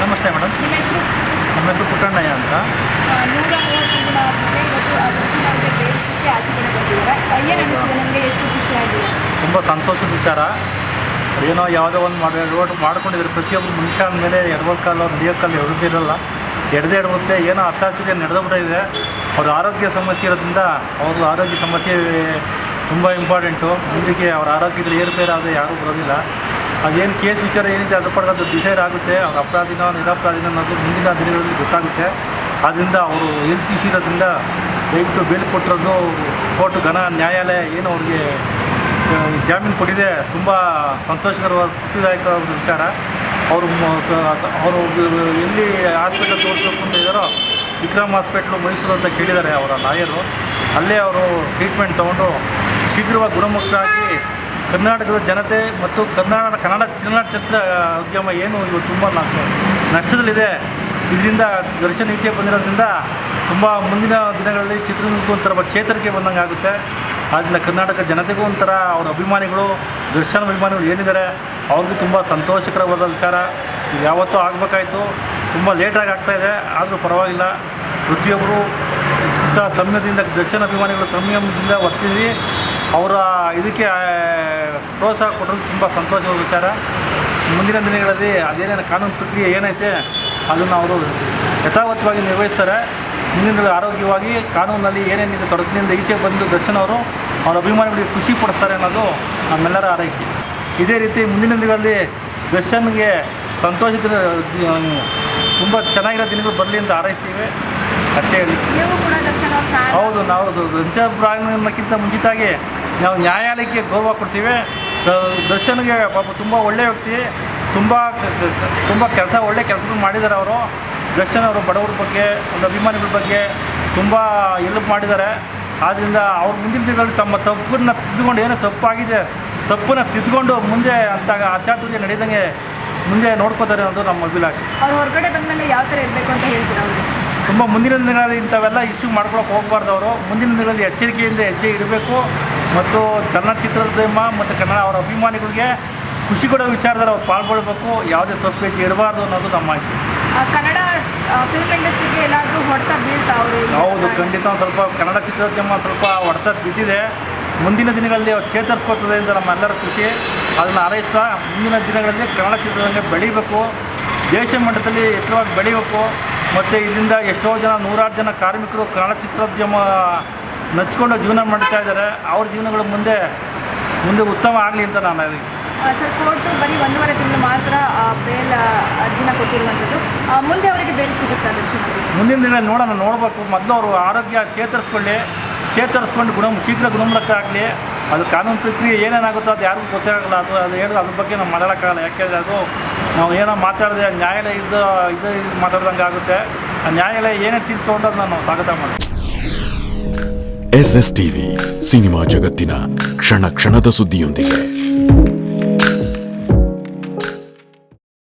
ನಮಸ್ತೆ ಮೇಡಮ್. ನಿಮ್ಮ ಹೆಸರು? ನಮ್ಮ ಹೆಸರು ಪುಟ್ಟಣ್ಣಯ್ಯ ಅಂತ. ಆ, ನೂರ ಮೂವತ್ತು ಗುಣ ಆಗಿದೆ ಇವತ್ತು ಆ ದರ್ಶನ ಅವರಿಗೆ ಬೇಯಿಸಿ ಆಚೆ ಕಡೆ ಬಂದಿದ್ದಾರೆ ಏನು ಅನಿಸಿದೆ ನಿಮಗೆ? ಎಷ್ಟು ಖುಷಿ ಆಗಿದೆ? ತುಂಬ ಸಂತೋಷದ ವಿಚಾರ. ಏನೋ ಯಾವುದೋ ಒಂದು ಮಾಡಿ ರೋಡ್ ಮಾಡ್ಕೊಂಡಿದ್ರು ಪ್ರತಿಯೊಬ್ಬರು ಮನುಷ್ಯ ಅಂದಮೇಲೆ ಎಡವಕ್ಕಲ್ಲ ನಡೆಯೋಕ್ಕಲ್ಲ ಎಡದಿರಲ್ಲ ಎಡದೆ ಎಡಗುತ್ತೆ ಏನೋ ಅರ್ಥಾಚುಗೆ ನಡೆದೋಗ್ಬಿಟ್ಟಿದೆ. ಅವ್ರ ಆರೋಗ್ಯ ಸಮಸ್ಯೆ ಇರೋದ್ರಿಂದ ಅವ್ರ ಆರೋಗ್ಯ ಸಮಸ್ಯೆ ತುಂಬ ಇಂಪಾರ್ಟೆಂಟು ಮುಂದಕ್ಕೆ ಅವ್ರ ಆರೋಗ್ಯದಲ್ಲಿ ಏರುಪೇರಾದರೆ ಯಾರೂ ಬರೋದಿಲ್ಲ. ಅದೇನು ಕೇಸ್ ವಿಚಾರ ಏನಿದೆ ಅದ್ರ ಪಡೆದ ಅದು ಡಿಸೈಡ್ ಆಗುತ್ತೆ. ಅವ್ರ ಅಪರಾಧಿನ ನಿರಪರಾಧಿನ ಅನ್ನೋದು ಮುಂದಿನ ದಿನಗಳಲ್ಲಿ ಗೊತ್ತಾಗುತ್ತೆ. ಆದ್ದರಿಂದ ಅವರು ಇರೋದ್ರಿಂದ ದಯವಿಟ್ಟು ಬೇಲ್ ಕೊಟ್ಟಿರೋದು ಕೋರ್ಟ್ ಘನ ನ್ಯಾಯಾಲಯ ಏನು ಅವ್ರಿಗೆ ಜಾಮೀನು ಕೊಟ್ಟಿದೆ. ತುಂಬ ಸಂತೋಷಕರವಾದ, ತೃಪ್ತಿದಾಯಕವಾದ ವಿಚಾರ. ಅವರು ಅವರು ಎಲ್ಲಿ ಹಾಸ್ಪಿಟಲ್ ತೋರಿಸ್ಬೇಕು ಅಂತ ಇದ್ದಾರೋ ವಿಕ್ರಮ್ ಹಾಸ್ಪಿಟ್ಲು ಮೈಸೂರು ಅಂತ ಕೇಳಿದ್ದಾರೆ ಅವರ ಲಾಯರು. ಅಲ್ಲೇ ಅವರು ಟ್ರೀಟ್ಮೆಂಟ್ ತೊಗೊಂಡು ಶೀಘ್ರವಾಗಿ ಗುಣಮುಖರಾಗಿ ಕರ್ನಾಟಕದ ಜನತೆ ಮತ್ತು ಕರ್ನಾಟಕ ಕನ್ನಡ ಚಲನಚಿತ್ರ ಉದ್ಯಮ ಏನು ಇವತ್ತು ತುಂಬ ನಷ್ಟ ನಷ್ಟದಲ್ಲಿದೆ. ಇದರಿಂದ ದರ್ಶನ ಈಚೆ ಬಂದಿರೋದ್ರಿಂದ ತುಂಬ ಮುಂದಿನ ದಿನಗಳಲ್ಲಿ ಚಿತ್ರದುರ್ಗ ಒಂಥರ ಚೇತರಿಕೆ ಬಂದಂಗೆ ಆಗುತ್ತೆ. ಆದ್ದರಿಂದ ಕರ್ನಾಟಕ ಜನತೆಗೂ ಒಂಥರ ಅವರ ಅಭಿಮಾನಿಗಳು ದರ್ಶನ ಅಭಿಮಾನಿಗಳು ಏನಿದ್ದಾರೆ, ಅವ್ರಿಗೂ ತುಂಬ ಸಂತೋಷಕರವಾದ ವಿಚಾರ. ಯಾವತ್ತೂ ಆಗಬೇಕಾಯಿತು. ತುಂಬ ಲೇಟಾಗಿ ಆಗ್ತಾಯಿದೆ ಆದರೂ ಪರವಾಗಿಲ್ಲ. ಪ್ರತಿಯೊಬ್ಬರು ಸಹ ಸಂಯಮದಿಂದ ದರ್ಶನ ಅಭಿಮಾನಿಗಳು ಸಂಯಮದಿಂದ ವರ್ತಿಸಿ ಅವರ ಇದಕ್ಕೆ ಪ್ರೋತ್ಸಾಹ ಕೊಟ್ಟರು ತುಂಬ ಸಂತೋಷದ ವಿಚಾರ. ಮುಂದಿನ ದಿನಗಳಲ್ಲಿ ಅದೇನೇನು ಕಾನೂನು ಪ್ರಕ್ರಿಯೆ ಏನೈತೆ ಅದನ್ನು ಅವರು ಯಥಾವತ್ತವಾಗಿ ನಿರ್ವಹಿಸ್ತಾರೆ. ಮುಂದಿನ ಆರೋಗ್ಯವಾಗಿ ಕಾನೂನಲ್ಲಿ ಏನೇನಿದೆ ತೊಡಕಿನಿಂದ ಈಚೆ ಬಂದು ದರ್ಶನ್ ಅವರು ಅವರ ಅಭಿಮಾನಿಗಳಿಗೆ ಖುಷಿ ಪಡಿಸ್ತಾರೆ ಅನ್ನೋದು ನಮ್ಮೆಲ್ಲರ ಆರೈಕೆ. ಇದೇ ರೀತಿ ಮುಂದಿನ ದಿನಗಳಲ್ಲಿ ದರ್ಶನ್ಗೆ ಸಂತೋಷದ ತುಂಬ ಚೆನ್ನಾಗಿರೋ ದಿನಗಳು ಬರಲಿ ಅಂತ ಹಾರೈಸ್ತೀವಿ ಅಷ್ಟೇ ಹೇಳಿ. ಹೌದು ನಾವು ದರ್ಶನ ಪ್ರಾಣಕ್ಕಿಂತ ಹೌದು ನಾವು ನ್ಯಾಯಾಲಯಕ್ಕೆ ಗೌರವ ಕೊಡ್ತೀವಿ. ದರ್ಶನ್ಗೆ ಪಾಪ ತುಂಬ ಒಳ್ಳೆಯ ವ್ಯಕ್ತಿ, ತುಂಬ ತುಂಬ ಕೆಲಸ, ಒಳ್ಳೆ ಕೆಲಸ ಮಾಡಿದ್ದಾರೆ ಅವರು. ದರ್ಶನ್ ಅವರು ಬಡವ್ರ ಬಗ್ಗೆ, ಒಂದು ಅಭಿಮಾನಿಗಳ ಬಗ್ಗೆ ತುಂಬ ಎಲ್ಪ್ ಮಾಡಿದ್ದಾರೆ. ಆದ್ದರಿಂದ ಅವ್ರ ಮುಂದಿನ ದಿನಗಳಲ್ಲಿ ತಮ್ಮ ತಪ್ಪನ್ನು ತಿದ್ದುಕೊಂಡು ಏನೋ ತಪ್ಪಾಗಿದೆ, ತಪ್ಪನ್ನು ತಿದ್ದುಕೊಂಡು ಮುಂದೆ ಅಂತ ಅಚಾತುರ್ಯ ನಡೆದಂಗೆ ಮುಂದೆ ನೋಡ್ಕೋತಾರೆ ಅನ್ನೋದು ನಮ್ಮ ಅಭಿಲಾಷೆ. ಅವ್ರು ಹೊರಗಡೆ ಬಂದಮೇಲೆ ಯಾವ ಥರ ಇರಬೇಕು ಅಂತ ಹೇಳ್ತೀರಾ ತುಂಬ ಮುಂದಿನ ದಿನಗಳಲ್ಲಿ ಇಂಥವೆಲ್ಲ ಇಶ್ಯೂ ಮಾಡ್ಕೊಳಕ್ಕೆ ಹೋಗಬಾರ್ದು ಅವರು. ಮುಂದಿನ ದಿನಗಳಲ್ಲಿ ಎಚ್ಚರಿಕೆಯಿಂದ ಹೆಜ್ಜೆ ಇಡಬೇಕು. ಮತ್ತು ಚಲನಚಿತ್ರೋದ್ಯಮ ಮತ್ತು ಕನ್ನಡ ಅವರ ಅಭಿಮಾನಿಗಳಿಗೆ ಖುಷಿ ಕೊಡೋ ವಿಚಾರದಲ್ಲಿ ಅವ್ರು ಪಾಲ್ಗೊಳ್ಬೇಕು. ಯಾವುದೇ ತಪ್ಪು ಹೆಜ್ಜೆ ಇಡಬಾರ್ದು ಅನ್ನೋದು ನಮ್ಮ ಆಶೆ ಕನ್ನಡ ಫಿಲ್ಮ್ ಇಂಡಸ್ಟ್ರಿಗೆ ಏನಾದರೂ ಹೊಡೆತ ಬೀಳ್ತಾ ಹೌದು ಖಂಡಿತ ಒಂದು ಸ್ವಲ್ಪ ಕನ್ನಡ ಚಿತ್ರೋದ್ಯಮ ಸ್ವಲ್ಪ ಹೊಡೆತ ಬಿದ್ದಿದೆ. ಮುಂದಿನ ದಿನಗಳಲ್ಲಿ ಅವ್ರು ಚೇತರಿಸ್ಕೊಳ್ತದೆ ಅಂತ ನಮ್ಮೆಲ್ಲರ ಖುಷಿ. ಅದನ್ನು ಹಾರೈಸ್ತಾ ಮುಂದಿನ ದಿನಗಳಲ್ಲಿ ಕನ್ನಡ ಚಿತ್ರರಂಗ ಬೆಳೀಬೇಕು. ದೇಶ ಮಟ್ಟದಲ್ಲಿ ಎತ್ತರವಾಗಿ ಬೆಳೀಬೇಕು. ಮತ್ತು ಇದರಿಂದ ಎಷ್ಟೋ ಜನ ನೂರಾರು ಜನ ಕಾರ್ಮಿಕರು ಕನ್ನಡ ಚಿತ್ರೋದ್ಯಮ ನಚ್ಕೊಂಡು ಜೀವನ ಮಾಡ್ತಾ ಇದ್ದಾರೆ. ಅವ್ರ ಜೀವನಗಳು ಮುಂದೆ ಮುಂದೆ ಉತ್ತಮ ಆಗಲಿ ಅಂತ ನಾನು ಹೇಳಿ. ಸರ್ ಕೋರ್ಟ್ ಬರೀ ಒಂದೂವರೆ ತಿಂಗಳು ಮಾತ್ರ ಬೇಲ್ ಅರ್ಜಿನ ಕೊಟ್ಟಿರುವಂಥದ್ದು. ಮುಂದೆ ಅವರಿಗೆ ಬೇಲ್ ಸಿಗುತ್ತೆ? ಮುಂದಿನ ದಿನ ನೋಡೋಣ ನೋಡಬೇಕು. ಮೊದಲು ಅವರು ಆರೋಗ್ಯ ಚೇತರಿಸ್ಕೊಳ್ಳಿ. ಚೇತರಿಸ್ಕೊಂಡು ಗುಣ ಶೀಘ್ರ ಗುಣಮುಖ ಆಗಲಿ. ಅದು ಕಾನೂನು ಪ್ರಕ್ರಿಯೆ ಏನೇನಾಗುತ್ತೋ ಅದು ಯಾರಿಗೂ ಗೊತ್ತಾಗಲ್ಲ ಅದು ಅದು ಹೇಳೋದು ಅದ್ರ ಬಗ್ಗೆ ನಾವು ಮಾತಾಡೋಕ್ಕಾಗಲ್ಲ ಯಾಕೆಂದರೆ ಅದು ನಾವು ಏನೋ ಮಾತಾಡಿದೆ ನ್ಯಾಯಾಲಯ ಇದ್ದ ಇದು ಇದು ಮಾತಾಡ್ದಂಗೆ ಆಗುತ್ತೆ. ಆ ನ್ಯಾಯಾಲಯ ಏನೇ ತೀರ್ಪು ತೊಗೊಂಡು ನಾನು ಸ್ವಾಗತ ಮಾಡ್ತೀವಿ ಎಸ್ ಎಸ್ ಟಿವಿ, ಸಿನಿಮಾ ಜಗತ್ತಿನ ಕ್ಷಣ ಕ್ಷಣದ ಸುದ್ದಿಯೊಂದಿಗೆ.